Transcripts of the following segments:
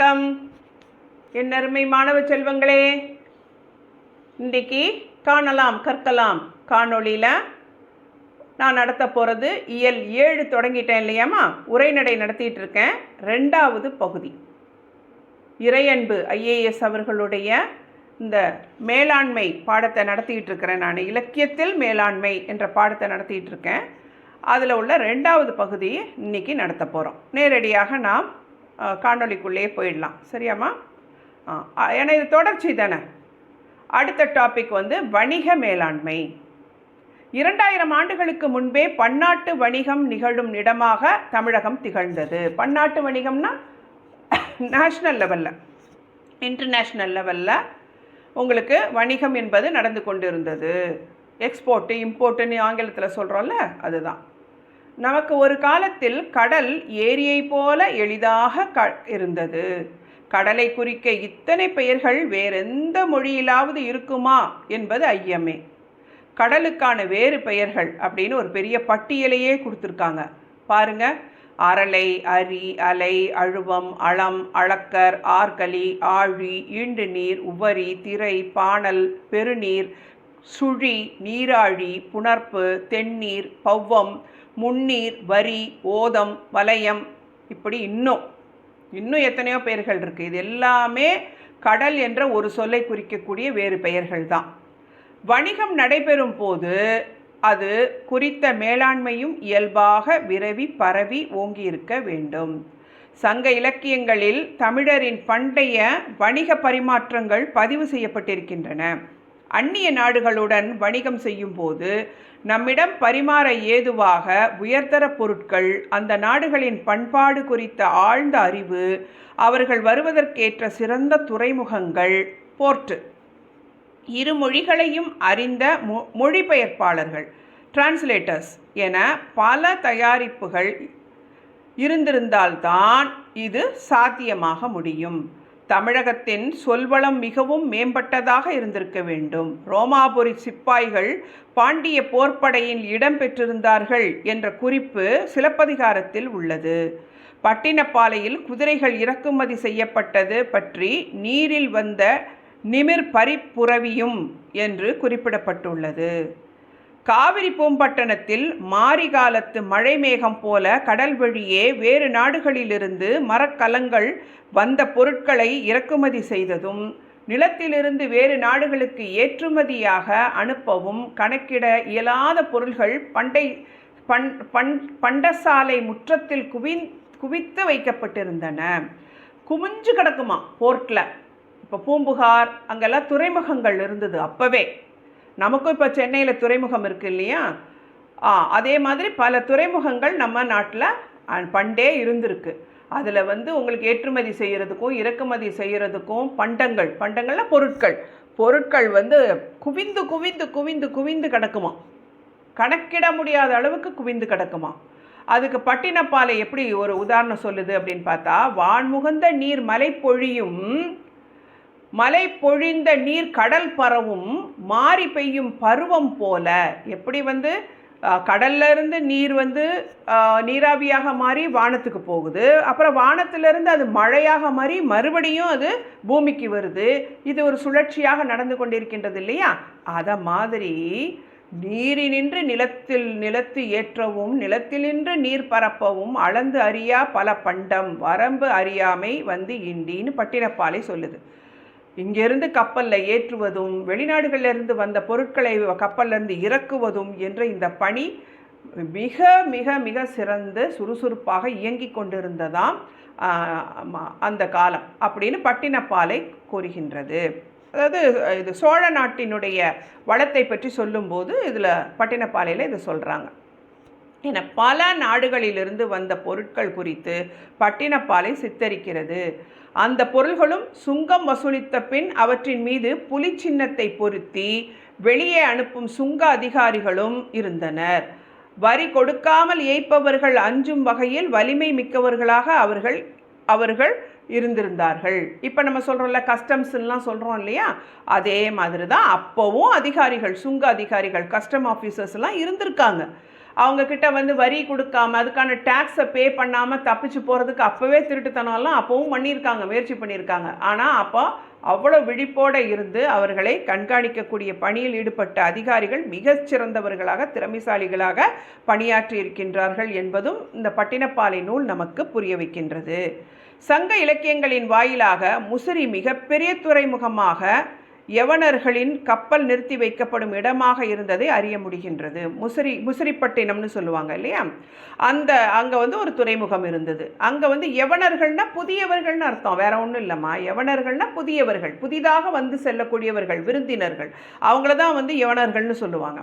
வணக்கம். என் அருமை மாணவ செல்வங்களே இன்றைக்கு காணலாம் கற்கலாம் காணொளியில் நான் நடத்த போகிறது இயல் ஏழு தொடங்கிட்டேன் இல்லையாம்மா? உரைநடை நடத்திட்டு இருக்கேன் ரெண்டாவது பகுதி. இறையன்பு ஐஏஎஸ் அவர்களுடைய இந்த மேலாண்மை பாடத்தை நடத்திக்கிட்டு இருக்கிறேன் நான். இலக்கியத்தில் மேலாண்மை என்ற பாடத்தை நடத்திட்டு இருக்கேன் அதில் உள்ள ரெண்டாவது பகுதியை இன்னைக்கு நடத்த போகிறோம் நேரடியாக நாம் காணொலிக்குள்ளேயே காணொளிக்குள்ளேயே போயிடலாம். சரியாம்மா? ஏன்னா இது தொடர்ச்சி தானே? அடுத்த டாபிக் வந்து வணிக மேலாண்மை. இரண்டாயிரம் ஆண்டுகளுக்கு முன்பே பன்னாட்டு வணிகம் நிகழும் இடமாக தமிழகம் திகழ்ந்தது. பன்னாட்டு வணிகம்னா நேஷ்னல் லெவலில் இன்டர்நேஷ்னல் லெவலில் உங்களுக்கு வணிகம் என்பது நடந்து கொண்டு இருந்தது எக்ஸ்போர்ட்டு இம்போர்ட்டுன்னு ஆங்கிலத்தில் சொல்கிறோம்ல அதுதான். நமக்கு ஒரு காலத்தில் கடல் ஏரியை போல எளிதாக க இருந்தது. கடலை குறிக்க இத்தனை பெயர்கள் வேறெந்த மொழியிலாவது இருக்குமா என்பது ஐயமே. கடலுக்கான வேறு பெயர்கள் அப்படின்னு ஒரு பெரிய பட்டியலையே கொடுத்துருக்காங்க. பாருங்க. அரலை அரி அலை அழுவம் அளம் அளக்கர் ஆர்கலி ஆழி ஈண்டு நீர் உவரி திரை பாணல் பெருநீர் சுழி நீராழி புணர்ப்பு தென்னீர் பவ்வம் முன்னீர் வரி ஓதம் வலயம் இப்படி இன்னும் இன்னும் எத்தனையோ பெயர்கள் இருக்குது இது எல்லாமே கடல் என்ற ஒரு சொல்லை குறிக்கக்கூடிய வேறு பெயர்கள் தான். வணிகம் நடைபெறும் போது அது குறித்த மேலாண்மையும் இயல்பாக விரவி பரவி ஓங்கியிருக்க வேண்டும். சங்க இலக்கியங்களில் தமிழரின் பண்டைய வணிக பரிமாற்றங்கள் பதிவு செய்யப்பட்டிருக்கின்றன. அந்நிய நாடுகளுடன் வணிகம் செய்யும்போது நம்மிடம் பரிமாற ஏதுவாக உயர்தர பொருட்கள் அந்த நாடுகளின் பண்பாடு குறித்த ஆழ்ந்த அறிவு அவர்கள் வருவதற்கேற்ற சிறந்த துறைமுகங்கள் போர்ட்டு. இரு மொழிகளையும் அறிந்த மொ மொழிபெயர்ப்பாளர்கள் டிரான்ஸ்லேட்டர்ஸ் என பல தயாரிப்புகள் இருந்திருந்தால்தான் இது சாத்தியமாக முடியும். தமிழகத்தின் சொல்வளம் மிகவும் மேம்பட்டதாக இருந்திருக்க வேண்டும். ரோமாபுரி சிப்பாய்கள் பாண்டிய போர்ப்படையில் இடம் பெற்றிருந்தார்கள் என்ற குறிப்பு சிலப்பதிகாரத்தில் உள்ளது. பட்டினப்பாலையில் குதிரைகள் இறக்குமதி செய்யப்பட்டது பற்றி நீரில் வந்த நிமிர் பரிப்புறவியும் என்று குறிப்பிடப்பட்டுள்ளது. காவிரி பூம்பட்டணத்தில் மாரிகாலத்து மழை மேகம் போல கடல் வழியே வேறு நாடுகளிலிருந்து மரக்கலங்கள் வந்த பொருட்களை இறக்குமதி செய்ததும் நிலத்திலிருந்து வேறு நாடுகளுக்கு ஏற்றுமதியாக அனுப்பவும் கணக்கிட இயலாத பொருள்கள் பண்டை பண் பண் பண்டசாலை முற்றத்தில் குவிந் குவித்து வைக்கப்பட்டிருந்தன. குமிஞ்சு கிடக்குமா போர்ட்டில்? இப்போ பூம்புகார் அங்கெல்லாம் துறைமுகங்கள் இருந்தது அப்போவே. நமக்கும் இப்போ சென்னையில் துறைமுகம் இருக்குது இல்லையா? ஆ அதே மாதிரி பல துறைமுகங்கள் நம்ம நாட்டில் பண்டே இருந்திருக்கு. அதில் வந்து உங்களுக்கு ஏற்றுமதி செய்கிறதுக்கும் இறக்குமதி செய்கிறதுக்கும் பண்டங்கள். பண்டங்கள்னா பொருட்கள். பொருட்கள் வந்து குவிந்து குவிந்து குவிந்து குவிந்து கிடக்குமா கணக்கிட முடியாத அளவுக்கு குவிந்து கிடக்குமா அதுக்கு பட்டினப்பாலை எப்படி ஒரு உதாரணம் சொல்லுது அப்படின்னு பார்த்தா வான்முகந்த நீர் மலை பொழியும் மலை பொழிந்த நீர் கடல் பரவும் மாறி பெய்யும் பருவம் போல. எப்படி வந்து? அஹ், கடல்ல இருந்து நீர் வந்து நீராவியாக மாறி வானத்துக்கு போகுது. அப்புறம் வானத்திலிருந்து அது மழையாக மாறி மறுபடியும் அது பூமிக்கு வருது. இது ஒரு சுழற்சியாக நடந்து கொண்டிருக்கின்றது இல்லையா? அதை மாதிரி நீரினின்று நிலத்தில் நிலத்து ஏற்றவும் நிலத்தினின்று நீர் பரப்பவும் அளந்து அறியா பல பண்டம் வரம்பு அறியாமை வந்து இண்டின்னு பட்டினப்பாலை சொல்லுது. இங்கிருந்து கப்பலில் ஏற்றுவதும் வெளிநாடுகளிலிருந்து வந்த பொருட்களை கப்பல்லிருந்து இறக்குவதும் என்ற இந்த பணி மிக மிக மிக சிறந்து சுறுசுறுப்பாக இயங்கி கொண்டிருந்ததாம் அந்த காலம் அப்படின்னு பட்டினப்பாலை கூறுகின்றது. அதாவது இது சோழ நாட்டினுடைய வளத்தை பற்றி சொல்லும்போது இதில் பட்டினப்பாலையில் இதை சொல்கிறாங்க என பல நாடுகளிலிருந்து வந்த பொருட்கள் குறித்து பட்டினப்பாலை சித்தரிக்கிறது. அந்த பொருள்களும் சுங்கம் வசூலித்த பின் அவற்றின் மீது புலி சின்னத்தை பொருத்தி வெளியே அனுப்பும் சுங்க அதிகாரிகளும் இருந்தனர். வரி கொடுக்காமல் ஏய்ப்பவர்கள் அஞ்சும் வகையில் வலிமை மிக்கவர்களாக அவர்கள் அவர்கள் இருந்திருந்தார்கள். இப்போ நம்ம சொல்கிறோம்ல கஸ்டம்ஸ்லாம் சொல்கிறோம் இல்லையா? அதே மாதிரி தான் அப்போவும் அதிகாரிகள் சுங்க அதிகாரிகள் கஸ்டம் ஆஃபீஸர்ஸ்லாம் இருந்திருக்காங்க. அவங்கக்கிட்ட வந்து வரி கொடுக்காம அதுக்கான டேக்ஸை பே பண்ணாமல் தப்பிச்சு போகிறதுக்கு அப்போவே திருட்டுத்தனம்லாம் அப்போவும் பண்ணியிருக்காங்க முயற்சி பண்ணியிருக்காங்க. ஆனால் அப்போ அவ்வளோ விழிப்போடு இருந்து அவர்களை கண்காணிக்கக்கூடிய பணியில் ஈடுபட்ட அதிகாரிகள் மிகச் சிறந்தவர்களாக திறமைசாலிகளாக பணியாற்றி இருக்கின்றார்கள் என்பதும் இந்த பட்டினப்பாலை நூல் நமக்கு புரிய வைக்கின்றது. சங்க இலக்கியங்களின் வாயிலாக முசிறி மிகப்பெரிய துறைமுகமாக யவனர்களின் கப்பல் நிறுத்தி வைக்கப்படும் இடமாக இருந்ததை அறிய முடிகின்றது. முசிறி முசிறிப்பட்டினம்னு சொல்லுவாங்க இல்லையா? அந்த அங்கே வந்து ஒரு துறைமுகம் இருந்தது. அங்கே வந்து யவனர்கள்னா புதியவர்கள்னு அர்த்தம். வேற ஒன்றும் இல்லைம்மா. யவனர்கள்னா புதியவர்கள். புதிதாக வந்து செல்லக்கூடியவர்கள் விருந்தினர்கள். அவங்கள தான் வந்து யவனர்கள்னு சொல்லுவாங்க.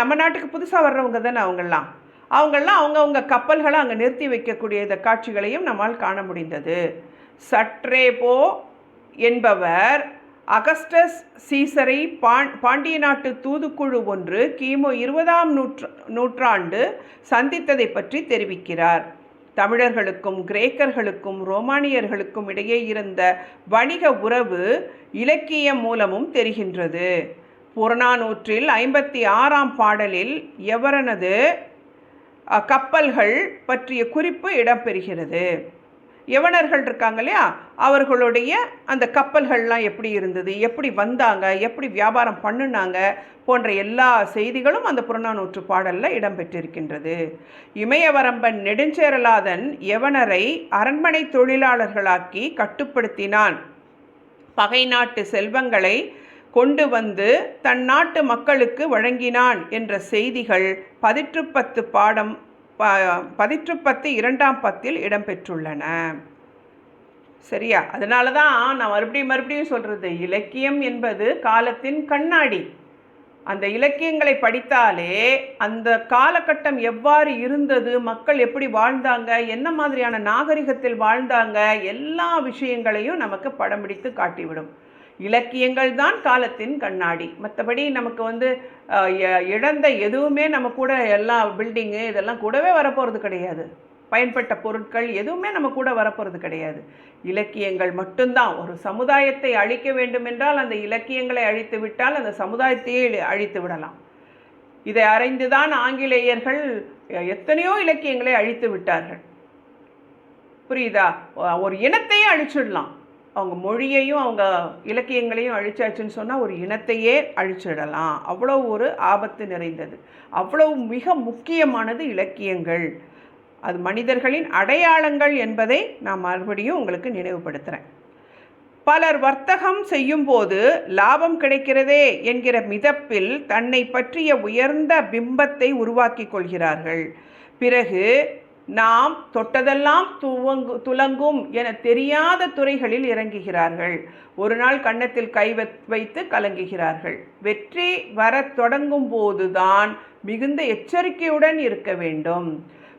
நம்ம நாட்டுக்கு புதுசாக வர்றவங்க தானே அவங்கெல்லாம் அவங்கெல்லாம் அவங்கவுங்க கப்பல்களை அங்கே நிறுத்தி வைக்கக்கூடிய இந்த காட்சிகளையும் நம்மால் காண முடிந்தது. சற்றே போ என்பவர் அகஸ்டஸ் சீசரை பாண் பாண்டிய நாட்டு தூதுக்குழு ஒன்று கிமு இருபதாம் நூற்று நூற்றாண்டு சந்தித்ததை பற்றி தெரிவிக்கிறார். தமிழர்களுக்கும் கிரேக்கர்களுக்கும் ரோமானியர்களுக்கும் இடையே இருந்த வணிக உறவு இலக்கியம் மூலமும் தெரிகின்றது. புறநானூற்றில் ஐம்பத்தி ஆறாம் பாடலில் எவரனது கப்பல்கள் பற்றிய குறிப்பு இடம்பெறுகிறது யவனர்கள் இருக்காங்க இல்லையா? அவர்களுடைய அந்த கப்பல்கள்லாம் எப்படி இருந்தது? எப்படி வந்தாங்க? எப்படி வியாபாரம் பண்ணுனாங்க? போன்ற எல்லா செய்திகளும் அந்த புறநானூற்று பாடலில் இடம்பெற்றிருக்கின்றது. இமயவரம்பன் நெடுஞ்சேரலாதன் யவனரை அரண்மனை தொழிலாளர்களாக்கி கட்டுப்படுத்தினான். பகை நாட்டு செல்வங்களை கொண்டு வந்து தன் நாட்டு மக்களுக்கு வழங்கினான் என்ற செய்திகள் பதிற்றுப்பத்து பாடம் ப பதிற்றுப்பத்து இரண்டாம் பத்தில் இடம்பெற்றுள்ளன. சரியா? அதனால தான் நான் மறுபடியும் மறுபடியும் சொல்கிறது இலக்கியம் என்பது காலத்தின் கண்ணாடி. அந்த இலக்கியங்களை படித்தாலே அந்த காலகட்டம் எவ்வாறு இருந்தது மக்கள் எப்படி வாழ்ந்தாங்க என்ன மாதிரியான நாகரிகத்தில் வாழ்ந்தாங்க எல்லா விஷயங்களையும் நமக்கு படம் பிடித்து காட்டிவிடும். இலக்கியங்கள் தான் காலத்தின் கண்ணாடி. மற்றபடி நமக்கு வந்து இழந்த எதுவுமே நம்ம கூட எல்லா பில்டிங்கு இதெல்லாம் கூடவே வரப்போகிறது கிடையாது. பயன்பட்ட பொருட்கள் எதுவுமே நம்ம கூட வரப்போகிறது கிடையாது. இலக்கியங்கள் மட்டும்தான். ஒரு சமுதாயத்தை அழிக்க வேண்டுமென்றால் அந்த இலக்கியங்களை அழித்து விட்டால் அந்த சமுதாயத்தையே அழித்து விடலாம். இதை அறிந்துதான் ஆங்கிலேயர்கள் எத்தனையோ இலக்கியங்களை அழித்து விட்டார்கள். புரியுதா? ஒரு இனத்தையே அழிச்சிடலாம். அவங்க மொழியையும் அவங்க இலக்கியங்களையும் அழிச்சாச்சுன்னு சொன்னால் ஒரு இனத்தையே அழிச்சிடலாம். அவ்வளோ ஒரு ஆபத்து நிறைந்தது. அவ்வளோ மிக முக்கியமானது இலக்கியங்கள். அது மனிதர்களின் அடையாளங்கள் என்பதை நான் மறுபடியும் உங்களுக்கு நினைவுபடுத்துகிறேன் பலர் வர்த்தகம் செய்யும்போது லாபம் கிடைக்கிறதே என்கிற மிதப்பில் தன்னை பற்றிய உயர்ந்த பிம்பத்தை உருவாக்கி கொள்கிறார்கள். பிறகு நாம் தொட்டதெல்லாம் துவங்கு துலங்கும் என தெரியாத துறைகளில் இறங்குகிறார்கள். ஒரு நாள் கன்னத்தில் கை வைத்து கலங்குகிறார்கள். வெற்றி வரத் தொடங்கும் போதுதான் மிகுந்த எச்சரிக்கையுடன் இருக்க வேண்டும்.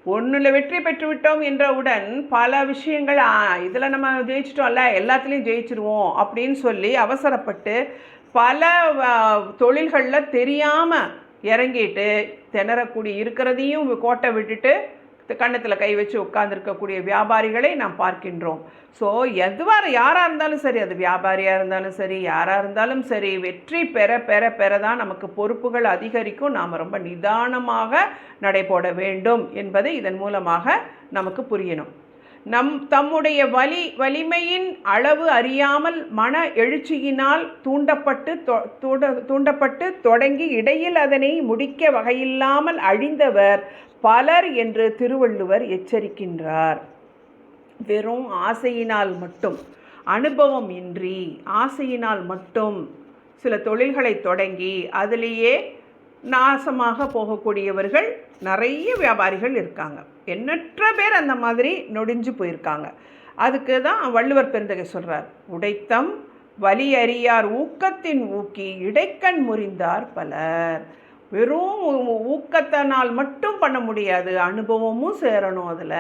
ஒன்றில் வெற்றி பெற்றுவிட்டோம் என்றவுடன் பல விஷயங்கள் இதில் நம்ம ஜெயிச்சிட்டோம்ல எல்லாத்துலேயும் ஜெயிச்சிருவோம் அப்படின்னு சொல்லி அவசரப்பட்டு பல தொழில்களில் தெரியாமல் இறங்கிட்டு திணறக்கூடிய இருக்கிறதையும் கோட்டை விட்டுட்டு கன்னத்தில் கை வச்சு உட்கார்ந்துருக்கக்கூடிய வியாபாரிகளை நாம் பார்க்கின்றோம். ஸோ எதுவாக யாராக இருந்தாலும் சரி அது வியாபாரியாக இருந்தாலும் சரி யாராக இருந்தாலும் சரி வெற்றி பெற பெற பெற தான் நமக்கு பொறுப்புகள் அதிகரிக்கும். நாம் ரொம்ப நிதானமாக நடைபோட வேண்டும் என்பது இதன் மூலமாக நமக்கு புரியணும். நம் தம்முடைய வலி வலிமையின் அளவு அறியாமல் மன எழுச்சியினால் தூண்டப்பட்டு தொ- தூண்டப்பட்டு தொடங்கி இடையில் அதனை முடிக்க வகையில்லாமல் அழிந்தவர் பலர் என்று திருவள்ளுவர் எச்சரிக்கின்றார். வெறும் ஆசையினால் மட்டும் அனுபவம் இன்றி ஆசையினால் மட்டும் சில தொழில்களை தொடங்கி அதிலேயே நாசமாக போகக்கூடியவர்கள் நிறைய வியாபாரிகள் இருக்காங்க. எண்ணற்ற பேர் அந்த மாதிரி நொடிஞ்சு போயிருக்காங்க. அதுக்கு தான் வள்ளுவர் பெருந்தகை சொல்கிறார் உடைத்தம் வலி அறியார் ஊக்கத்தின் ஊக்கி இடைக்கண் முறிந்தார் பலர். வெறும் ஊக்கத்தினால் மட்டும் பண்ண முடியாது. அனுபவமும் சேரணும் அதில்.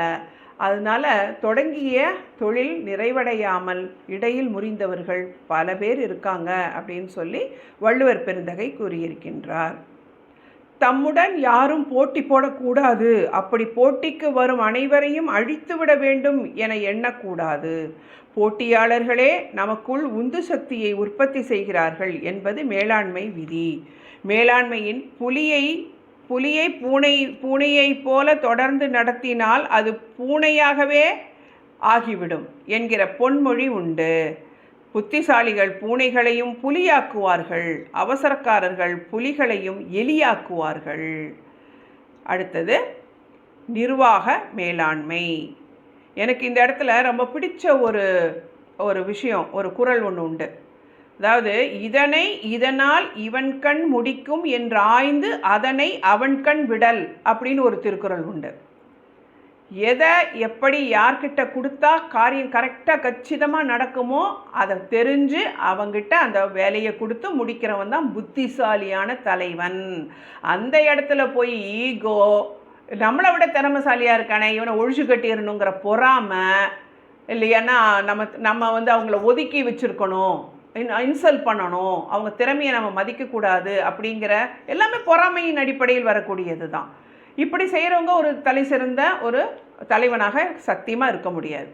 அதனால் தொடங்கிய தொழில் நிறைவடையாமல் இடையில் முறிந்தவர்கள் பல பேர் இருக்காங்க அப்படின்னு சொல்லி வள்ளுவர் பெருந்தகை கூறியிருக்கின்றார். தம்முடன் யாரும் போட்டி போடக்கூடாது. அப்படி போட்டிக்கு வரும் அனைவரையும் அழித்துவிட வேண்டும் என எண்ணக்கூடாது. போட்டியாளர்களே நமக்குள் உந்து சக்தியை உற்பத்தி செய்கிறார்கள் என்பது மேலாண்மை விதி. மேலாண்மையின் புலியை புலியை பூனை பூனையைப் போல தொடர்ந்து நடத்தினால் அது பூனையாகவே ஆகிவிடும் என்கிற பொன்மொழி உண்டு. புத்திசாலிகள் பூனைகளையும் புலியாக்குவார்கள். அவசரக்காரர்கள் புலிகளையும் எலியாக்குவார்கள். அடுத்தது நிர்வாக மேலாண்மை. எனக்கு இந்த இடத்துல ரொம்ப பிடிச்ச ஒரு ஒரு விஷயம் ஒரு குறள் ஒன்று உண்டு. அதாவது இதனை இதனால் இவன் கண் முடிக்கும் என்று ஆய்ந்து அதனை அவன் கண் விடல் அப்படின்னு ஒரு திருக்குறள் உண்டு. எதை எப்படி யார்கிட்ட கொடுத்தா காரியம் கரெக்டாக கச்சிதமாக நடக்குமோ அதை தெரிஞ்சு அவங்கிட்ட அந்த வேலையை கொடுத்து முடிக்கிறவன் தான் புத்திசாலியான தலைவன். அந்த இடத்துல போய் ஈகோ நம்மளை விட திறமைசாலியாக இருக்கானே இவனை ஒழிச்சு கட்டிடணுங்கிற பொறாமை இல்லையானா நம்ம நம்ம வந்து அவங்கள ஒதுக்கி வச்சுருக்கணும். இன்சல்ட் பண்ணணும் அவங்க திறமையை நம்ம மதிக்கக்கூடாது அப்படிங்கிற எல்லாமே பொறாமையின் அடிப்படையில் வரக்கூடியது தான் இப்படி செய்கிறவங்க ஒரு தலை சிறந்த ஒரு தலைவனாக சத்தியமாக இருக்க முடியாது.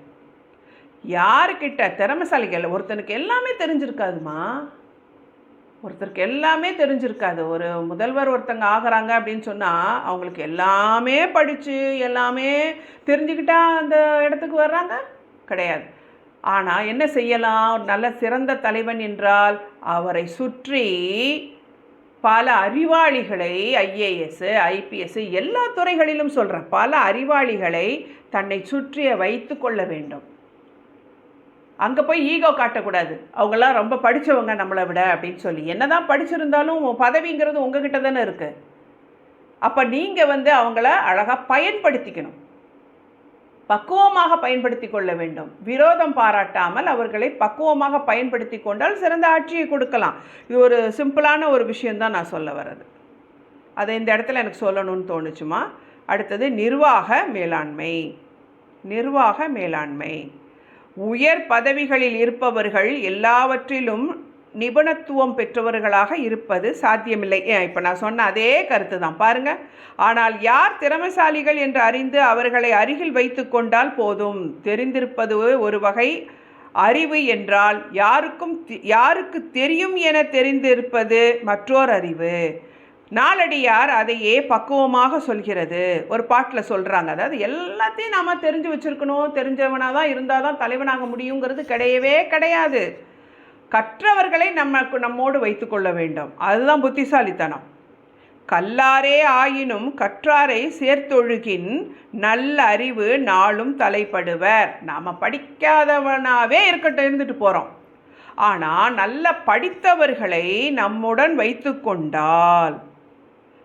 யாருக்கிட்ட திறமைசாலிகள் ஒருத்தனுக்கு எல்லாமே தெரிஞ்சிருக்காதுமா? ஒருத்தருக்கு எல்லாமே தெரிஞ்சிருக்காது. ஒரு முதல்வர் ஒருத்தங்க ஆகிறாங்க அப்படின்னு சொன்னால் அவங்களுக்கு எல்லாமே படித்து எல்லாமே தெரிஞ்சுக்கிட்டா அந்த இடத்துக்கு வர்றாங்க? கிடையாது. ஆனால் என்ன செய்யலாம்? நல்ல சிறந்த தலைவன் என்றால் அவரை சுற்றி பல அறிவாளிகளை ஐஏஎஸ் ஐபிஎஸ் எல்லா துறைகளிலும் சொல்கிறேன் பல அறிவாளிகளை தன்னை சுற்றிய வைத்து கொள்ள வேண்டும். அங்கே போய் ஈகோ காட்டக்கூடாது. அவங்களாம் ரொம்ப படித்தவங்க நம்மளை விட அப்படின்னு சொல்லி. என்ன தான் படிச்சிருந்தாலும் பதவிங்கிறது உங்ககிட்ட தானே இருக்குது அப்போ நீங்கள் வந்து அவங்கள அழகாக பயன்படுத்திக்கணும். பக்குவமாக பயன்படுத்தி கொள்ள வேண்டும். விரோதம் பாராட்டாமல் அவர்களை பக்குவமாக பயன்படுத்தி கொண்டால் சிறந்த ஆட்சியை கொடுக்கலாம். இது ஒரு சிம்பிளான ஒரு விஷயந்தான் நான் சொல்ல வர்றது. அதை இந்த இடத்துல எனக்கு சொல்லணும்னு தோணுச்சுமா? அடுத்தது நிர்வாக மேலாண்மை. நிர்வாக மேலாண்மை. உயர் பதவிகளில் இருப்பவர்கள் எல்லாவற்றிலும் நிபுணத்துவம் பெற்றவர்களாக இருப்பது சாத்தியமில்லை. ஏன்? இப்போ நான் சொன்ன அதே கருத்து தான் பாருங்கள் ஆனால் யார் திறமைசாலிகள் என்று அறிந்து அவர்களை அருகில் வைத்து கொண்டால் போதும். தெரிந்திருப்பது ஒரு வகை அறிவு என்றால் யாருக்கும் யாருக்கு தெரியும் என தெரிந்திருப்பது மற்றோர் அறிவு. நாளடியார் அதையே பக்குவமாக சொல்கிறது. ஒரு பாட்டில் சொல்கிறாங்க அதாவது எல்லாத்தையும் நாம் தெரிஞ்சு வச்சுருக்கணும். தெரிஞ்சவனாக தான் இருந்தால் தான் தலைவனாக முடியுங்கிறது கிடையவே கிடையாது. கற்றவர்களை நமக்கு நம்மோடு வைத்துக்கொள்ள வேண்டும். அதுதான் புத்திசாலித்தனம். கல்லாரே ஆயினும் கற்றாரை சேர்த்தொழுகின் நல்ல அறிவு நாளும் தலைப்படுவர். நாம் படிக்காதவனாகவே இருக்கட்டும் இருந்துட்டு போகிறோம் ஆனால் நல்ல படித்தவர்களை நம்முடன் வைத்து கொண்டால்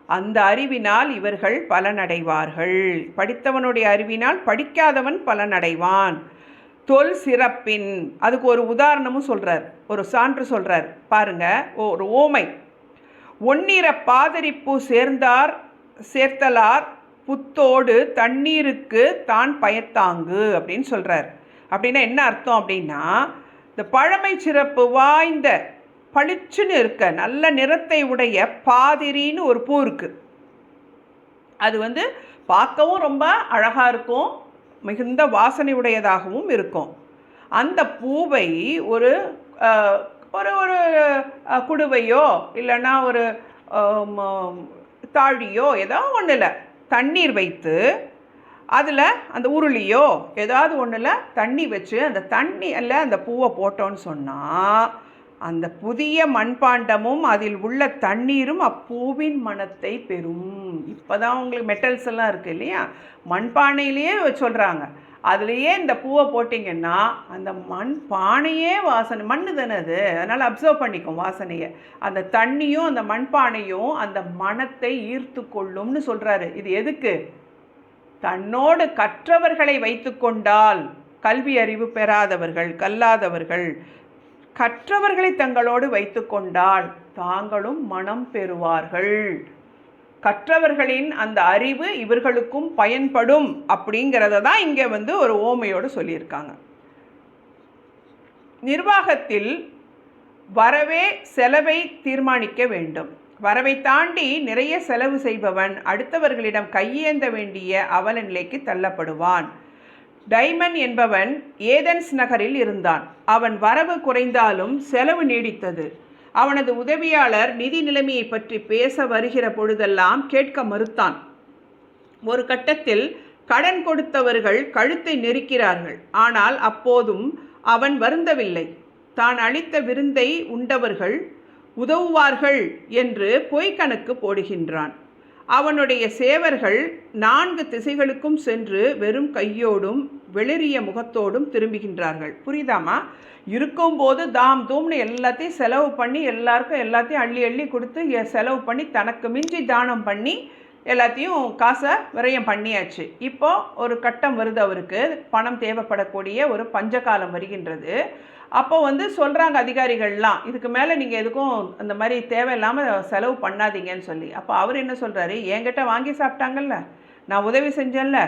அந்த அறிவினால் இவர்கள் பலனடைவார்கள். படித்தவனுடைய அறிவினால் படிக்காதவன் பலனடைவான். தொல் சிறப்பின் அதுக்கு ஒரு உதாரணமும் சொல்கிறார் ஒரு சான்று சொல்கிறார் பாருங்க ஒரு ஓமை. ஒன்னிற பாதரிப்பு சேர்ந்தார் சேர்த்தலார் புத்தோடு தண்ணீருக்கு தான் பயத்தாங்கு அப்படின்னு சொல்கிறார் அப்படின்னா என்ன அர்த்தம் அப்படின்னா இந்த பழமை சிறப்பு வாய்ந்த பளிச்சுன்னு இருக்க நல்ல நிறத்தை உடைய பாதிரின்னு ஒரு பூ இருக்குது அது வந்து பார்க்கவும் ரொம்ப அழகாக இருக்கும் மிகுந்த வாசனை உடையதாகவும் இருக்கும். அந்த பூவை ஒரு ஒரு ஒரு குடுவையோ இல்லைன்னா ஒரு தாழியோ ஏதோ ஒன்றில் தண்ணீர் வைத்து அதில் அந்த உருளியோ ஏதாவது ஒன்றில் தண்ணி வச்சு அந்த தண்ணியில் அந்த பூவை போட்டோன்னு சொன்னால் அந்த புதிய மண்பாண்டமும் அதில் உள்ள தண்ணீரும் அப்பூவின் மனத்தை பெறும். இப்போ தான் உங்களுக்கு மெட்டல்ஸ் எல்லாம் இருக்குது இல்லையா? மண்பானையிலேயே சொல்கிறாங்க அதுலேயே இந்த பூவை போட்டிங்கன்னா அந்த மண் பானையே வாசனை மண் தானே அது? அதனால் அப்சர்வ் பண்ணிக்கும் வாசனையை. அந்த தண்ணியும் அந்த மண்பானையும் அந்த மனத்தை ஈர்த்து கொள்ளும்னு சொல்கிறாரு இது எதுக்கு? தன்னோடு கற்றவர்களை வைத்து கொண்டால் கல்வி அறிவு பெறாதவர்கள் கல்லாதவர்கள் கற்றவர்களை தங்களோடு வைத்து கொண்டால் தாங்களும் மனம் பெறுவார்கள். கற்றவர்களின் அந்த அறிவு இவர்களுக்கும் பயன்படும் அப்படிங்கிறத தான் இங்கே வந்து ஒரு ஓமையோடு சொல்லியிருக்காங்க. நிர்வாகத்தில் வரவே செலவை தீர்மானிக்க வேண்டும். வரவை தாண்டி நிறைய செலவு செய்பவன் அடுத்தவர்களிடம் கையேந்த வேண்டிய அவல நிலைக்கு தள்ளப்படுவான். டைமன் என்பவன் ஏதென்ஸ் நகரில் இருந்தான். அவன் வரவு குறைந்தாலும் செலவு நீடித்தது. அவனது உதவியாளர் நிதி நிலைமையை பற்றி பேச வருகிற பொழுதெல்லாம் கேட்க மறுத்தான். ஒரு கட்டத்தில் கடன் கொடுத்தவர்கள் கழுத்தை நெரிக்கிறார்கள். ஆனால் அப்போதும் அவன் வருந்தவில்லை. தான் அளித்த விருந்தை உண்டவர்கள் உதவுவார்கள் என்று பொய்க்கணக்கு போடுகின்றான். அவனுடைய சேவர்கள் நான்கு திசைகளுக்கும் சென்று வெறும் கையோடும் வெளிரிய முகத்தோடும் திரும்புகின்றார்கள். புரியுதாமா இருக்கும்போது தாம் தூம்னு எல்லாத்தையும் செலவு பண்ணி எல்லாருக்கும் எல்லாத்தையும் அள்ளி அள்ளி கொடுத்து செலவு பண்ணி தனக்கு மிஞ்சி தானம் பண்ணி எல்லாத்தையும் காசை விரயம் பண்ணியாச்சு. இப்போ ஒரு கட்டம் வருது அவருக்கு. பணம் தேவைப்படக்கூடிய ஒரு பஞ்சகாலம் வருகின்றது. அப்போ வந்து சொல்கிறாங்க அதிகாரிகள்லாம் இதுக்கு மேலே நீங்கள் எதுக்கும் அந்த மாதிரி தேவையில்லாமல் செலவு பண்ணாதீங்கன்னு சொல்லி. அப்போ அவர் என்ன சொல்கிறாரு என்கிட்ட வாங்கி சாப்பிட்டாங்கல்ல. நான் உதவி செஞ்சேன்ல.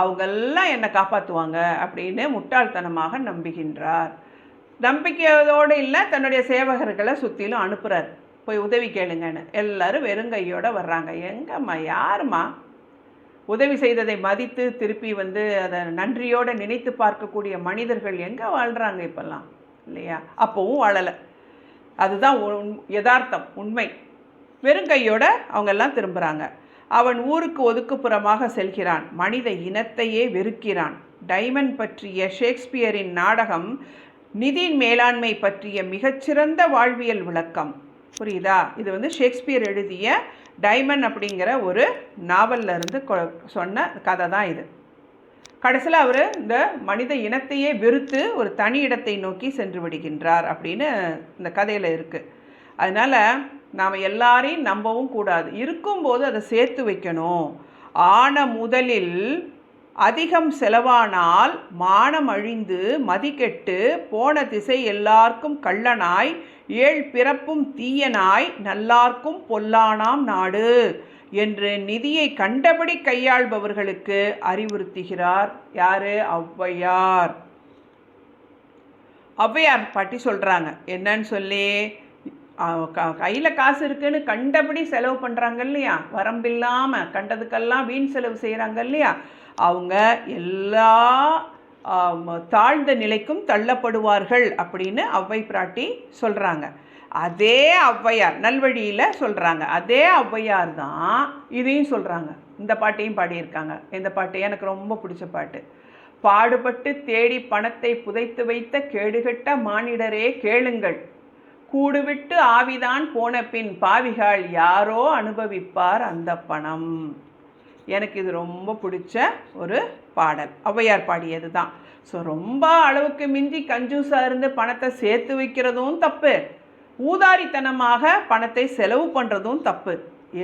அவங்கெல்லாம் என்னை காப்பாற்றுவாங்க அப்படின்னு முட்டாள்தனமாக நம்புகின்றார். நம்பிக்கையோடு இல்லை தன்னுடைய சேவகர்களை சுற்றிலும் அனுப்புகிறார் போய் உதவி கேளுங்கன்னு. எல்லாரும் வெறுங்கையோடு வர்றாங்க. எங்கம்மா யாரும்மா? உதவி செய்ததை மதித்து திருப்பி வந்து அதை நன்றியோடு நினைத்து பார்க்கக்கூடிய மனிதர்கள் எங்கே வாழ்கிறாங்க இப்போல்லாம்? இல்லையா? அப்போவும் வாழலை. அதுதான் உண்- யதார்த்தம் உண்மை. வெறுங்கையோட அவங்கெல்லாம் திரும்புகிறாங்க அவன் ஊருக்கு ஒதுக்குப்புறமாக செல்கிறான். மனித இனத்தையே வெறுக்கிறான். டைமண்ட் பற்றிய ஷேக்ஸ்பியரின் நாடகம் நிதி மேலாண்மை பற்றிய மிகச்சிறந்த வாழ்வியல் விளக்கம். புரியுதா? இது வந்து ஷேக்ஸ்பியர் எழுதிய டைமண்ட் அப்படிங்கிற ஒரு நாவலில் இருந்து கொ- சொன்ன கதை தான் இது. கடைசியில் அவர் இந்த மனித இனத்தையே வெறுத்து ஒரு தனி இடத்தை நோக்கி சென்று விடுகின்றார் அப்படின்னு இந்த கதையில் இருக்குது அதனால் நாம் எல்லாரையும் நம்பவும் கூடாது. இருக்கும்போது அதை சேர்த்து வைக்கணும். ஆன முதலில் அதிகம் செலவானால் மானம் அழிந்து மதிக்கெட்டு போன திசை எல்லார்க்கும் கள்ளனாய் ஏழ் பிறப்பும் தீயனாய் நல்லார்க்கும் பொல்லானாம் நாடு என்று நிதியை கண்டபடி கையாள்பவர்களுக்கு அறிவுறுத்துகிறார் யாரு? ஔவையார். ஔவையார் பாட்டி சொல்கிறாங்க என்னன்னு சொல்லி கையில் காசு இருக்குன்னு கண்டபடி செலவு பண்ணுறாங்க இல்லையா? வரம்பில்லாமல் கண்டதுக்கெல்லாம் வீண் செலவு செய்கிறாங்க இல்லையா? அவங்க எல்லா தாழ்ந்த நிலைக்கும் தள்ளப்படுவார்கள் அப்படின்னு ஔவை பிராட்டி சொல்கிறாங்க அதே ஔவையார் நல்வழியில் சொல்கிறாங்க அதே ஔவையார் தான் இதையும் சொல்கிறாங்க இந்த பாட்டையும் பாடியிருக்காங்க. இந்த பாட்டு எனக்கு ரொம்ப பிடிச்ச பாட்டு. பாடுபட்டு தேடி பணத்தை புதைத்து வைத்த கேடுகெட்ட மானிடரே கேளுங்கள். கூடுவிட்டு ஆவிதான் போன பின் பாவிகள் யாரோ அனுபவிப்பார் அந்த பணம். எனக்கு இது ரொம்ப பிடிச்ச ஒரு பாடல். ஔவையார் பாடியது தான். ஸோ ரொம்ப அளவுக்கு மிஞ்சி கஞ்சூஸாக இருந்து பணத்தை சேர்த்து வைக்கிறதும் தப்பு. ஊதாரித்தனமாக பணத்தை செலவு பண்ணுறதும் தப்பு.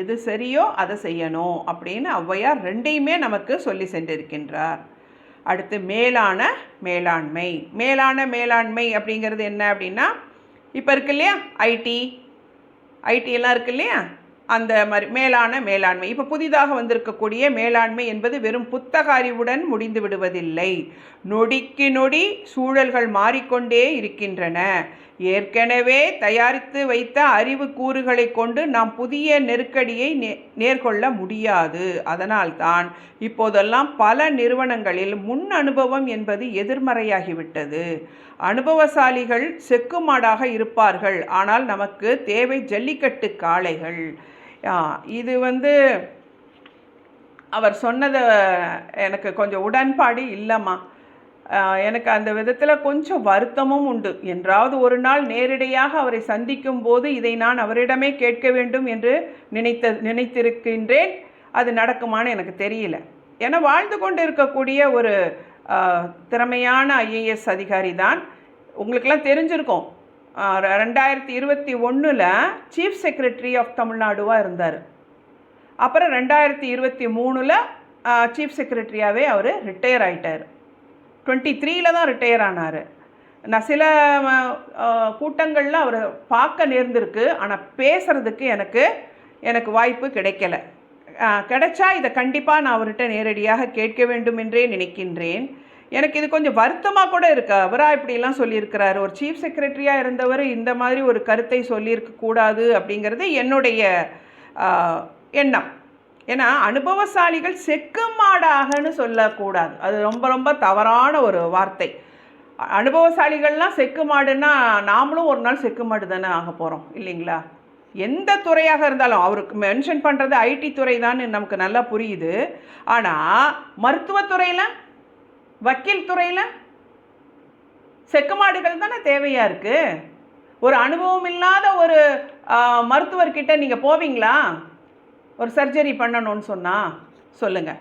எது சரியோ அதை செய்யணும் அப்படின்னு ஔவையார் ரெண்டையுமே நமக்கு சொல்லி சென்றிருக்கின்றார். அடுத்து மேலான மேலாண்மை. மேலான மேலாண்மை அப்படிங்கிறது என்ன அப்படின்னா இப்போ இருக்கு இல்லையா? ஐடி ஐடி எல்லாம் இருக்கு இல்லையா? அந்த மாதிரி மேலான மேலாண்மை. இப்போ புதிதாக வந்திருக்கக்கூடிய மேலாண்மை என்பது வெறும் புத்தக அறிவுடன் முடிந்து விடுவதில்லை. நொடிக்கு நொடி சூழல்கள் மாறிக்கொண்டே இருக்கின்றன. ஏற்கனவே தயாரித்து வைத்த அறிவு கூறுகளை கொண்டு நாம் புதிய நெருக்கடியை நே நேர்கொள்ள முடியாது. அதனால்தான் இப்போதெல்லாம் பல நிறுவனங்களில் முன் அனுபவம் என்பது எதிர்மறையாகிவிட்டது. அனுபவசாலிகள் செக்குமாடாக இருப்பார்கள். ஆனால் நமக்கு தேவை ஜல்லிக்கட்டு காளைகள். இது வந்து அவர் சொன்னதை எனக்கு கொஞ்சம் உடன்பாடு இல்லைம்மா. எனக்கு அந்த விதத்தில் கொஞ்சம் வருத்தமும் உண்டு. என்றாவது ஒரு நாள் நேரிடையாக அவரை சந்திக்கும் போது இதை நான் அவரிடமே கேட்க வேண்டும் என்று நினைத்த நினைத்திருக்கின்றேன். அது நடக்குமான்னு எனக்கு தெரியல. ஏன்னா வாழ்ந்து கொண்டு இருக்கக்கூடிய ஒரு திறமையான ஐஏஎஸ் அதிகாரி தான் உங்களுக்கெல்லாம் தெரிஞ்சிருக்கும். ரெண்டாயிரத்தி இருபத்தி ஒன்றில் சீஃப் செக்ரட்டரி ஆஃப் தமிழ்நாடுவாக இருந்தார். அப்புறம் ரெண்டாயிரத்தி இருபத்தி மூணில் சீஃப் செக்ரட்டரியாகவே அவர் ரிட்டையர் ஆயிட்டார். டுவெண்ட்டி த்ரீல தான் ரிட்டையர் ஆனார். நான் சில கூட்டங்களில் அவரை பார்க்க நேர்ந்திருக்கு. ஆனால் பேசுகிறதுக்கு எனக்கு எனக்கு வாய்ப்பு கிடைக்கல. கிடைச்சா இதை கண்டிப்பாக நான் அவர்கிட்ட நேரடியாக கேட்க வேண்டும் என்றே நினைக்கின்றேன். எனக்கு இது கொஞ்சம் வருத்தமாக கூட இருக்கு. அவராக இப்படிலாம் சொல்லியிருக்கிறாரு. ஒரு சீஃப் செக்ரட்டரியாக இருந்தவர் இந்த மாதிரி ஒரு கருத்தை சொல்லியிருக்க கூடாது அப்படிங்கிறது என்னுடைய எண்ணம். ஏன்னா அனுபவசாலிகள் செக்கு மாடாகன்னு சொல்லக்கூடாது. அது ரொம்ப ரொம்ப தவறான ஒரு வார்த்தை. அனுபவசாலிகள்லாம் செக்கு மாடுன்னா நாமளும் ஒரு நாள் செக்கு மாடு தானே ஆக போகிறோம் இல்லைங்களா? எந்த துறையாக இருந்தாலும் அவருக்கு மென்ஷன் பண்ணுறது ஐடி துறை தான் நமக்கு நல்லா புரியுது. ஆனால் மருத்துவத்துறையில் வக்கீல் துறையில் செக்கு மாடுகள் தானே தேவையாக இருக்குது ஒரு அனுபவம் இல்லாத ஒரு மருத்துவர்கிட்ட நீங்கள் போவீங்களா? ஒரு சர்ஜரி பண்ணணும்னு சொன்னால் சொல்லுங்கள்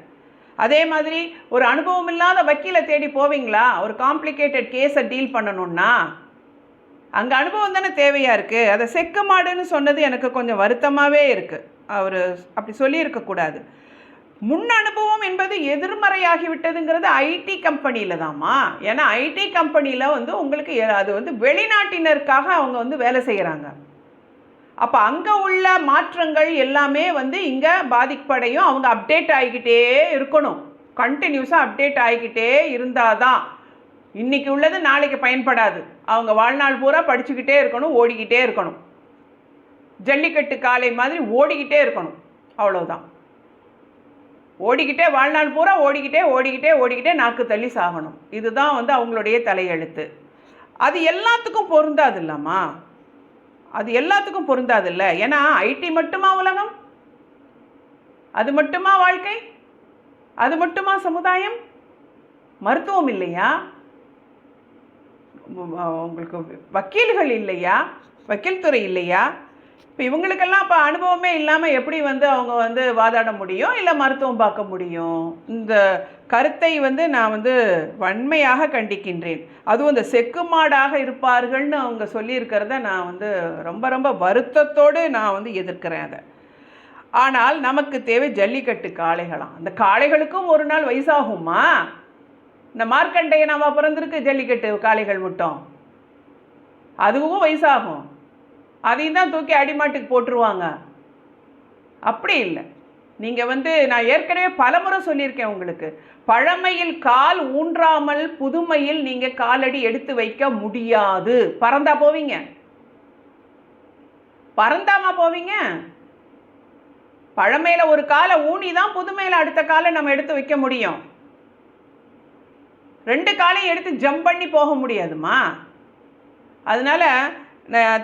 அதே மாதிரி ஒரு அனுபவம் இல்லாத வக்கீலை தேடி போவீங்களா? ஒரு காம்ப்ளிகேட்டட் கேஸை டீல் பண்ணணும்னா அங்கே அனுபவம் தானே தேவையாக இருக்குது அதை செக்கு மாடுன்னு சொன்னது எனக்கு கொஞ்சம் வருத்தமாகவே இருக்குது அவர் அப்படி சொல்லியிருக்கக்கூடாது முன் அனுபவம் என்பது எதிர்மறையாகிவிட்டதுங்கிறது ஐடி கம்பெனியில் தாம்மா. ஏன்னா ஐடி கம்பெனியில் வந்து உங்களுக்கு அது வந்து வெளிநாட்டினருக்காக அவங்க வந்து வேலை செய்கிறாங்க அப்போ அங்கே உள்ள மாற்றங்கள் எல்லாமே வந்து இங்கே பாதிப்படையும். அவங்க அப்டேட் ஆகிக்கிட்டே இருக்கணும். கண்டினியூஸாக அப்டேட் ஆகிக்கிட்டே இருந்தால் தான் இன்னைக்கு உள்ளது நாளைக்கு பயன்படாது. அவங்க வாழ்நாள் பூரா படிச்சுக்கிட்டே இருக்கணும் ஓடிக்கிட்டே இருக்கணும். ஜல்லிக்கட்டு காளை மாதிரி ஓடிக்கிட்டே இருக்கணும். அவ்வளோதான் ஓடிக்கிட்டே வாழ்நாள் பூரா ஓடிக்கிட்டே ஓடிக்கிட்டே ஓடிக்கிட்டே நாக்கு தள்ளி சாகணும். இதுதான் வந்து அவங்களுடைய தலையெழுத்து. அது எல்லாத்துக்கும் பொருந்தாது இல்லம்மா. அது எல்லாத்துக்கும் பொருந்தாது இல்லை. ஏன்னா ஐடி மட்டுமா உலகம்? அது மட்டுமா வாழ்க்கை? அது மட்டுமா சமுதாயம்? மருத்துவம் இல்லையா? உங்களுக்கு வக்கீல்கள் இல்லையா? வக்கீல் துறை இல்லையா? இப்போ இவங்களுக்கெல்லாம் இப்போ அனுபவமே இல்லாமல் எப்படி வந்து அவங்க வந்து வாதாட முடியும்? இல்லை மருத்துவம் பார்க்க முடியும்? இந்த கருத்தை வந்து நான் வந்து வன்மையாக கண்டிக்கின்றேன். அதுவும் இந்த செக்கு மாடாக இருப்பார்கள்னு அவங்க சொல்லியிருக்கிறத நான் வந்து ரொம்ப ரொம்ப வருத்தத்தோடு நான் வந்து எதிர்க்கிறேன் அதை. ஆனால் நமக்கு தேவை ஜல்லிக்கட்டு காளைகளாம் அந்த காளைகளுக்கும் ஒரு நாள் வயசாகுமா? இந்த மார்க்கண்டையனாவா பிறந்திருக்கு ஜல்லிக்கட்டு காளைகள் மட்டும்? அதுவும் வயசாகும். அதையும் தான் தூக்கி அடிமாட்டுக்கு போட்டுருவாங்க. அப்படி இல்லை. நீங்கள் வந்து நான் ஏற்கனவே பலமுறை சொல்லியிருக்கேன் உங்களுக்கு. பழமையில் கால் ஊன்றாமல் புதுமையில் நீங்கள் காலடி எடுத்து வைக்க முடியாது. பறந்தா போவீங்க. பறந்தாமா போவீங்க. பழமையில் ஒரு காலை ஊனி தான் புதுமையில் அடுத்த காலை நம்ம எடுத்து வைக்க முடியும். ரெண்டு காலையும் எடுத்து ஜம்ப் பண்ணி போக முடியாதுமா? அதனால்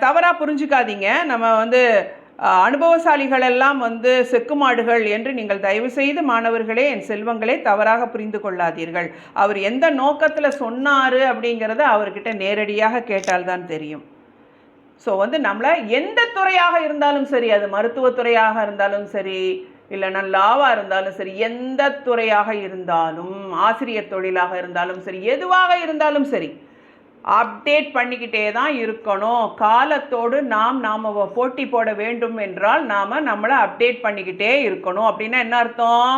தவறாக புரிஞ்சுக்காதீங்க. நம்ம வந்து அனுபவசாலிகளெல்லாம் அனுபவசாலிகள் எல்லாம் வந்து செக்கு மாடுகள் என்று நீங்கள் தயவு செய்து மாணவர்களே என் செல்வங்களே தவறாக புரிந்து கொள்ளாதீர்கள். அவர் எந்த நோக்கத்தில் சொன்னார் அப்படிங்கிறத அவர்கிட்ட நேரடியாக கேட்டால்தான் தெரியும். ஸோ வந்து நம்மளை எந்த துறையாக இருந்தாலும் சரி அது மருத்துவத்துறையாக இருந்தாலும் சரி இல்லைன்னா லாவாக இருந்தாலும் சரி எந்த துறையாக இருந்தாலும் ஆசிரியர் தொழிலாக இருந்தாலும் சரி எதுவாக இருந்தாலும் சரி அப்டேட் பண்ணிக்கிட்டே தான் இருக்கணும். காலத்தோடு நாம் நாம் போட்டி போட வேண்டும் என்றால் நாம் நம்மளை அப்டேட் பண்ணிக்கிட்டே இருக்கணும். அப்படின்னா என்ன அர்த்தம்?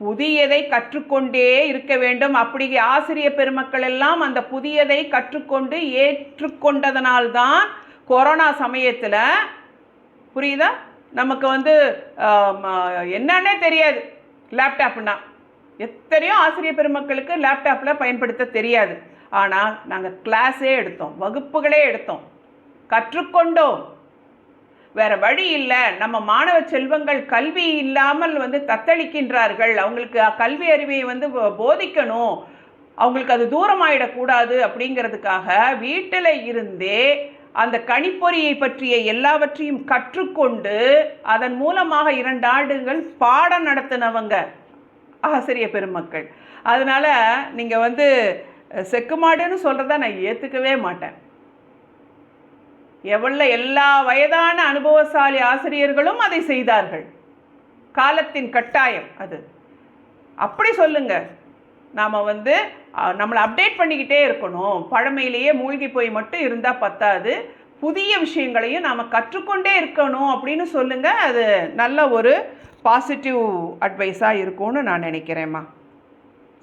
புதியதை கற்றுக்கொண்டே இருக்க வேண்டும். அப்படி ஆசிரியர் பெருமக்கள் எல்லாம் அந்த புதியதை கற்றுக்கொண்டு ஏற்றுக்கொண்டதனால்தான் கொரோனா சமயத்தில் புரியுதா? நமக்கு வந்து என்னன்னே தெரியாது. லேப்டாப்னா எத்தனையோ ஆசிரியர் பெருமக்களுக்கு லேப்டாப்பில் பயன்படுத்த தெரியாது. ஆனால் நாங்கள் கிளாஸே எடுத்தோம் வகுப்புகளே எடுத்தோம் கற்றுக்கொண்டோம். வேற வழி இல்லை. நம்ம மாணவ செல்வங்கள் கல்வி இல்லாமல் வந்து தத்தளிக்கின்றார்கள். அவங்களுக்கு கல்வி அறிவை வந்து போதிக்கணும். அவங்களுக்கு அது தூரமாயிடக்கூடாது அப்படிங்கிறதுக்காக வீட்டில் இருந்தே அந்த கணிப்பொறியை பற்றிய எல்லாவற்றையும் கற்றுக்கொண்டு அதன் மூலமாக இரண்டு ஆண்டுகள் பாடம் நடத்தினவங்க ஆசிரியர் பெருமக்கள். அதனால் நீங்கள் வந்து செக்கு மாடுன்னு சொல்கிறத நான் ஏற்றுக்கவே மாட்டேன். எவ்வளோ எல்லா வயதான அனுபவசாலி ஆசிரியர்களும் அதை செய்தார்கள். காலத்தின் கட்டாயம் அது. அப்படி சொல்லுங்க. நாம் வந்து நம்மளை அப்டேட் பண்ணிக்கிட்டே இருக்கணும். பழமையிலேயே மூழ்கி போய் மட்டும் இருந்தால் பத்தாது. புதிய விஷயங்களையும் நாம் கற்றுக்கொண்டே இருக்கணும் அப்படின்னு சொல்லுங்கள் அது நல்ல ஒரு பாசிட்டிவ் அட்வைஸாக இருக்கும்னு நான் நினைக்கிறேம்மா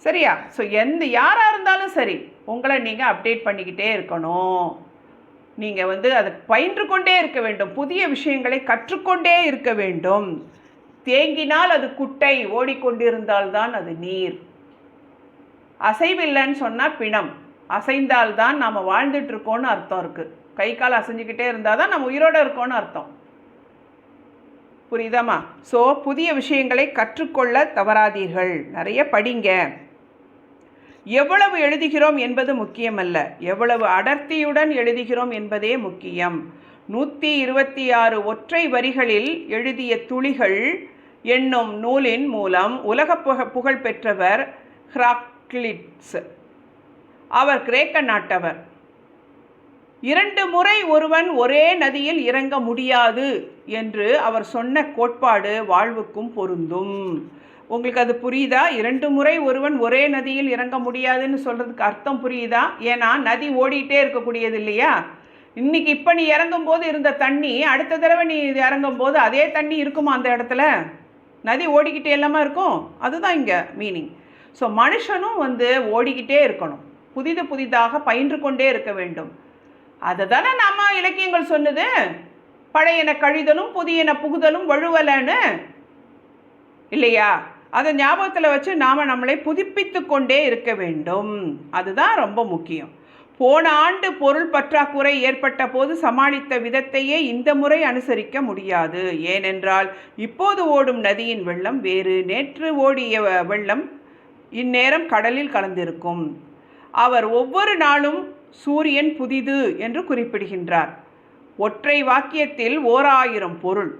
சரியா? ஸோ எந்த யாராக இருந்தாலும் சரி உங்களை நீங்கள் அப்டேட் பண்ணிக்கிட்டே இருக்கணும். நீங்கள் வந்து அதை பயின்று கொண்டே இருக்க வேண்டும். புதிய விஷயங்களை கற்றுக்கொண்டே இருக்க வேண்டும். தேங்கினால் அது குட்டை ஓடிக்கொண்டிருந்தால்தான் அது நீர். அசைவில்லைன்னு சொன்னால் பிணம். அசைந்தால்தான் நாம் வாழ்ந்துட்டுருக்கோன்னு அர்த்தம் இருக்குது கை கால் அசைஞ்சுக்கிட்டே இருந்தால் தான் நம்ம உயிரோடு இருக்கோம்னு அர்த்தம். புரியுதாம்மா? ஸோ புதிய விஷயங்களை கற்றுக்கொள்ள தவறாதீர்கள். நிறைய படிங்க. எவ்வளவு எழுதுகிறோம் என்பது முக்கியமல்ல. எவ்வளவு அடர்த்தியுடன் எழுதுகிறோம் என்பதே முக்கியம். நூற்றி இருபத்தி ஆறு ஒற்றை வரிகளில் எழுதிய துளிகள் என்னும் நூலின் மூலம் உலக புக புகழ் பெற்றவர் ஹ்ராக்லிட்ஸ். அவர் கிரேக்க நாட்டவர். இரண்டு முறை ஒருவன் ஒரே நதியில் இறங்க முடியாது என்று அவர் சொன்ன கோட்பாடு வாழ்வுக்கும் பொருந்தும். உங்களுக்கு அது புரியுதா? இரண்டு முறை ஒருவன் ஒரே நதியில் இறங்க முடியாதுன்னு சொல்கிறதுக்கு அர்த்தம் புரியுதா? ஏன்னா நதி ஓடிட்டே இருக்கக்கூடியது இல்லையா? இன்னைக்கு இப்போ நீ இறங்கும் போது இருந்த தண்ணி அடுத்த தடவை நீ இறங்கும் போது அதே தண்ணி இருக்குமா அந்த இடத்துல? நதி ஓடிக்கிட்டே எல்லாமே இருக்கும். அதுதான் இங்கே மீனிங் ஸோ மனுஷனும் வந்து ஓடிக்கிட்டே இருக்கணும். புதிது புதிதாக பயின்று கொண்டே இருக்க வேண்டும். அதை தானே நம்ம இலக்கியங்கள் சொன்னது பழையன கழிதலும் புதியன புகுதலும் வழுவலன்னு. இல்லையா? அதை ஞாபகத்தில் வச்சு நாம் நம்மளை புதுப்பித்து கொண்டே இருக்க வேண்டும். அதுதான் ரொம்ப முக்கியம். போன ஆண்டு பொருள் பற்றாக்குறை ஏற்பட்ட போது சமாளித்த விதத்தையே இந்த முறை அனுசரிக்க முடியாது. ஏனென்றால் இப்போது ஓடும் நதியின் வெள்ளம் வேறு நேற்று ஓடிய வெள்ளம் இந்நேரம் கடலில் கலந்திருக்கும். அவர் ஒவ்வொரு நாளும் சூரியன் புதிது என்று குறிப்பிடுகின்றார். ஒற்றை வாக்கியத்தில் ஓர் ஆயிரம் பொருள்.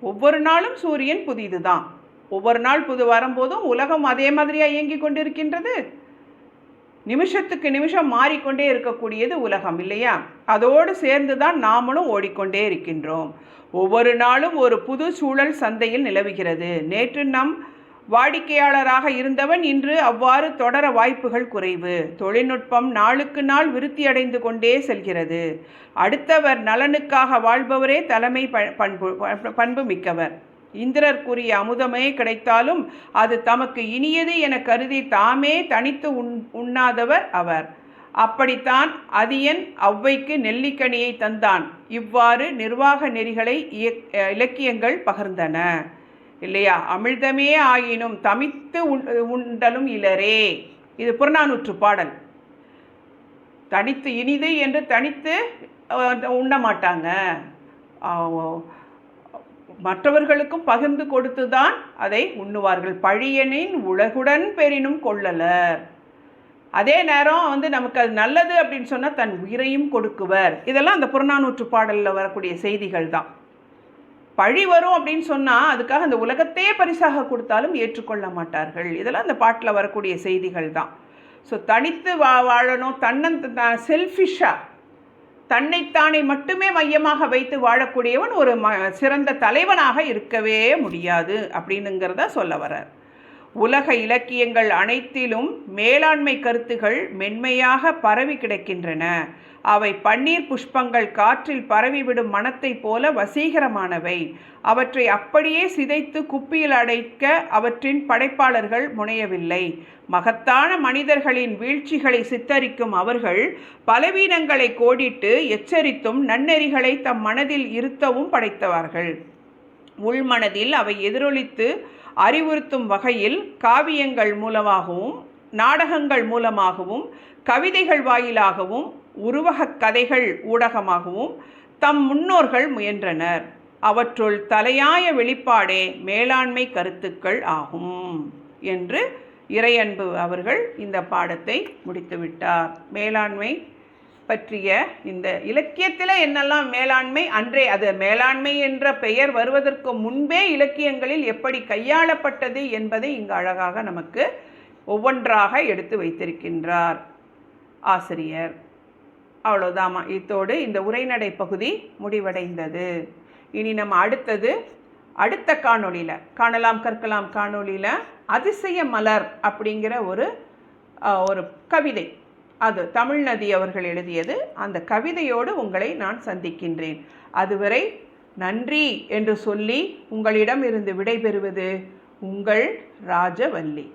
ஒவ்வொரு நாளும் சூரியன் புதிதுதான். ஒவ்வொரு நாள் புது வரும்போதும் உலகம் அதே மாதிரியாக இயங்கி கொண்டிருக்கின்றது. நிமிஷத்துக்கு நிமிஷம் மாறிக்கொண்டே இருக்கக்கூடியது உலகம் இல்லையா? அதோடு சேர்ந்து தான் நாமளும் ஓடிக்கொண்டே இருக்கின்றோம். ஒவ்வொரு நாளும் ஒரு புது சூழல் சந்தையில் நிலவுகிறது. நேற்று நம் வாடிக்கையாளராக இருந்தவன் இன்று அவ்வாறு தொடர வாய்ப்புகள் குறைவு. தொழில்நுட்பம் நாளுக்கு நாள் விருத்தியடைந்து கொண்டே செல்கிறது. அடுத்தவர் நலனுக்காக வாழ்பவரே தலைமை பண்பு பண்பு மிக்கவர் இந்திரர்க்குரிய அமுதமே கிடைத்தாலும் அது தமக்கு இனியது என கருதி தாமே தனித்து உண் உண்ணாதவர் அவர். அப்படித்தான் அதியன் ஒளவைக்கு நெல்லிக்கனியை தந்தான். இவ்வாறு நிர்வாக நெறிகளை இலக்கியங்கள் பகிர்ந்தன. இல்லையா? அமிழ்தமே ஆயினும் தமித்து உண்டலும் இலரே. இது புறநானூற்று பாடல். தனித்து இனிது என்று தனித்து உண்ண மாட்டாங்க. மற்றவர்களுக்கும் பகிர்ந்து கொடுத்துதான் அதை உண்ணுவார்கள். பழியனின் உலகுடன் பெறினும் கொள்ளலர் அதே நேரம் வந்து நமக்கு அது நல்லது அப்படின்னு சொன்னால் தன் உயிரையும் கொடுக்குவர். இதெல்லாம் அந்த புறநானூற்று பாடலில் வரக்கூடிய செய்திகள் தான். பழி வரும் அப்படின்னு சொன்னால் அதுக்காக அந்த உலகத்தையே பரிசாக கொடுத்தாலும் ஏற்றுக்கொள்ள மாட்டார்கள். இதெல்லாம் அந்த பாட்டில் வரக்கூடிய செய்திகள் தான். ஸோ தனித்து வா வாழணும். தன்னன் செல்ஃபிஷாக தன்னைத்தானே மட்டுமே மையமாக வைத்து வாழக்கூடியவன் ஒரு ம சிறந்த தலைவனாக இருக்கவே முடியாது அப்படின்னுங்கிறத சொல்ல வர்றார். உலக இலக்கியங்கள் அனைத்திலும் மேலாண்மை கருத்துகள் மென்மையாக பரவி கிடக்கின்றன. அவை பன்னீர் புஷ்பங்கள் காற்றில் பரவிவிடும் மனத்தைப் போல வசீகரமானவை. அவற்றை அப்படியே சிதைத்து குப்பியில் அடைக்க அவற்றின் படைப்பாளர்கள் முனையவில்லை. மகத்தான மனிதர்களின் வீழ்ச்சிகளை சித்தரிக்கும் அவர்கள் பலவீனங்களை கோடிட்டு எச்சரித்தும் நன்னெறிகளை தம் மனதில் இருத்தவும் படைத்தவார்கள். உள்மனதில் அவை எதிரொலித்து அறிவுறுத்தும் வகையில் காவியங்கள் மூலமாகவும் நாடகங்கள் மூலமாகவும் கவிதைகள் வாயிலாகவும் உருவகக் கதைகள் ஊடகமாகவும் தம் முன்னோர்கள் முயன்றனர். அவற்றுள் தலையாய வெளிப்பாடே மேலாண்மை கருத்துக்கள் ஆகும் என்று இறையன்பு அவர்கள் இந்த பாடத்தை முடித்துவிட்டார். மேலாண்மை பற்றிய இந்த இலக்கியத்தில் என்னெல்லாம் மேலாண்மை அன்றே அது மேலாண்மை என்ற பெயர் வருவதற்கு முன்பே இலக்கியங்களில் எப்படி கையாளப்பட்டது என்பதை இங்கு அழகாக நமக்கு ஒவ்வொன்றாக எடுத்து வைத்திருக்கின்றார் ஆசிரியர். அவ்வளோதாமா இத்தோடு இந்த உரைநடை பகுதி முடிவடைந்தது. இனி நம்ம அடுத்தது அடுத்த காணொளியில் காணலாம் கற்கலாம் காணொளியில் அதிசய மலர் அப்படிங்கிற ஒரு ஒரு கவிதை அது தமிழ்நதி அவர்கள் எழுதியது. அந்த கவிதையோடு உங்களை நான் சந்திக்கின்றேன். அதுவரை நன்றி என்று சொல்லி உங்களிடம் இருந்து விடைபெறுவது உங்கள் ராஜவல்லி.